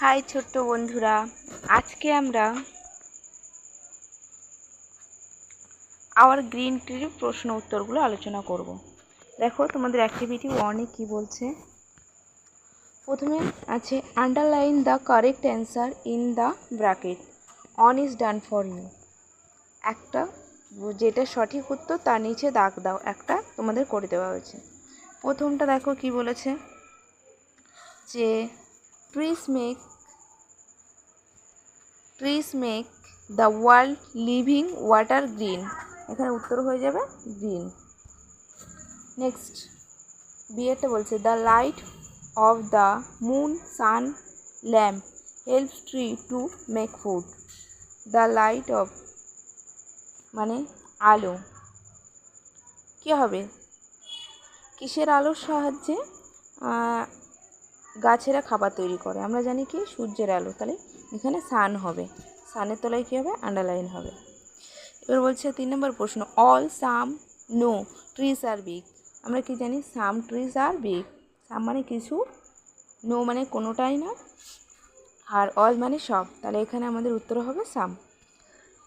High ছোট্ট বন্ধুরা, আজকে আমরা আওয়ার গ্রিন ট্রির প্রশ্ন উত্তরগুলো আলোচনা করব। দেখো, তোমাদের অ্যাক্টিভিটি ওয়ানে কি বলছে? প্রথমে আছে underline the correct answer in the bracket one is done for you একটা, যেটা সঠিক উত্তর তার নিচে দাগ দাও। একটা তোমাদের করে দেওয়া হয়েছে। প্রথমটা দেখো কি বলেছে? যে make trees make the world living water green এখানে উত্তর হয়ে যাবে গ্রিন নেক্সট বিয়েরটা বলছে the light of the moon sun lamp helps tree to make food the light of মানে আলো। কী হবে? কিসের আলোর সাহায্যে? গাছেরা খাবার তৈরি করে। আমরা জানি কি, সূর্যের আলো। তাহলে এখানে সান হবে। সানের তলায় কী হবে? আন্ডারলাইন হবে। এবার বলছে তিন নম্বর প্রশ্ন all some no trees are big আমরা কি জানি সাম ট্রিজ আর বিগ সাম মানে কিছু নো মানে কোনোটাই না। আর অল মানে সব। তাহলে এখানে আমাদের উত্তর হবে সাম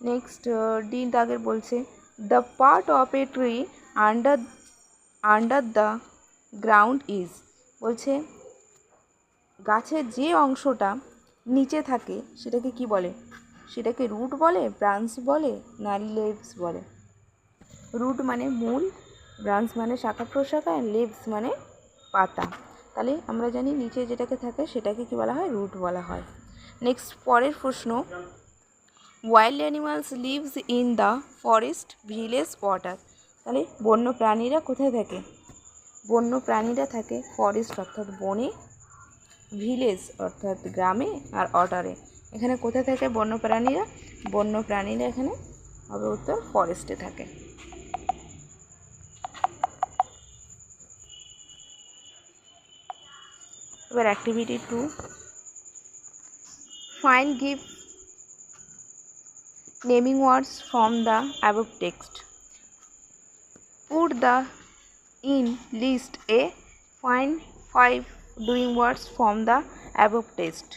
নেক্সট ডি দাগের বলছে the part of a tree under under the ground is বলছে গাছের যে অংশটা নিচে থাকে, সেটাকে কি বলে? সেটাকে রুট বলে, ব্রাঞ্চ বলে, না লেভস বলে? রুট মানে মূল, ব্রাঞ্চ মানে শাখা প্রশাখা লেভস মানে পাতা। তাহলে আমরা জানি নিচে যেটাকে থাকে, সেটাকে কি বলা হয়? রুট বলা হয়। নেক্সট পরের প্রশ্ন। Wild animals lives in the forest village water তাহলে বন্য প্রাণীরা কোথায় থাকে? বন্য প্রাণীরা থাকে ফরেস্ট অর্থাৎ বনে। ভিলেজ, অর্থাৎ গ্রামে আর অটারে এখানে কোথায় থাকে বন্য প্রাণীরা বন্য প্রাণীরা এখানে হবে উত্তর, ফরেস্টে থাকে। এবার activity two find five naming words from the above text put the in list A find five doing words from the above text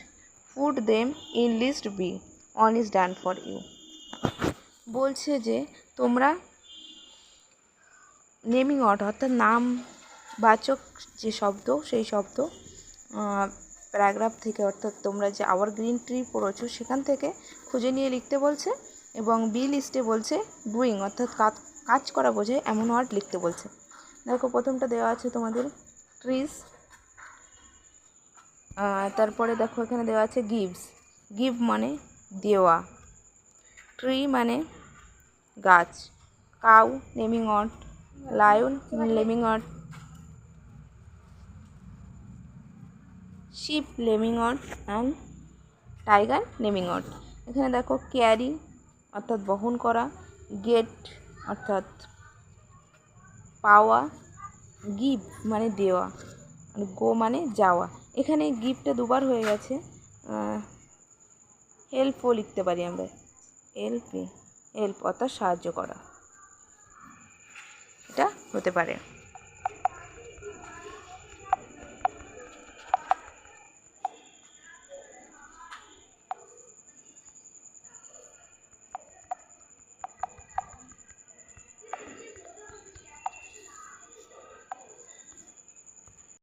put them in list B one is done for you বলছে যে, তোমরা naming word অর্থাৎ নাম বাচক যে শব্দ, সেই শব্দ প্যারাগ্রাফ থেকে, অর্থাৎ তোমরা যে আওয়ার গ্রিন ট্রি পড়েছো, সেখান থেকে খুঁজে নিয়ে লিখতে বলছে এবং বি লিস্টে বলছে ডুইং অর্থাৎ কাজ করা বোঝায় এমন ওয়ার্ড লিখতে বলছে। দেখো, প্রথমটা দেওয়া আছে তোমাদের ট্রিজ তারপরে দেখো এখানে দেওয়া আছে গিভস গিভ মানে দেওয়া। ট্রি মানে গাছ। Cow naming word lion naming word sheep লেমিং word and tiger naming word এখানে দেখো ক্যারি অর্থাৎ বহন করা। গেট অর্থাৎ পাওয়া। গিভ মানে দেওয়া। গো মানে যাওয়া। এখানে গিফটটা দুবার হয়ে গেছে। হেল্পও লিখতে পারি আমরা। হেল্প হেল্প অর্থাৎ সাহায্য করা। এটা হতে পারে।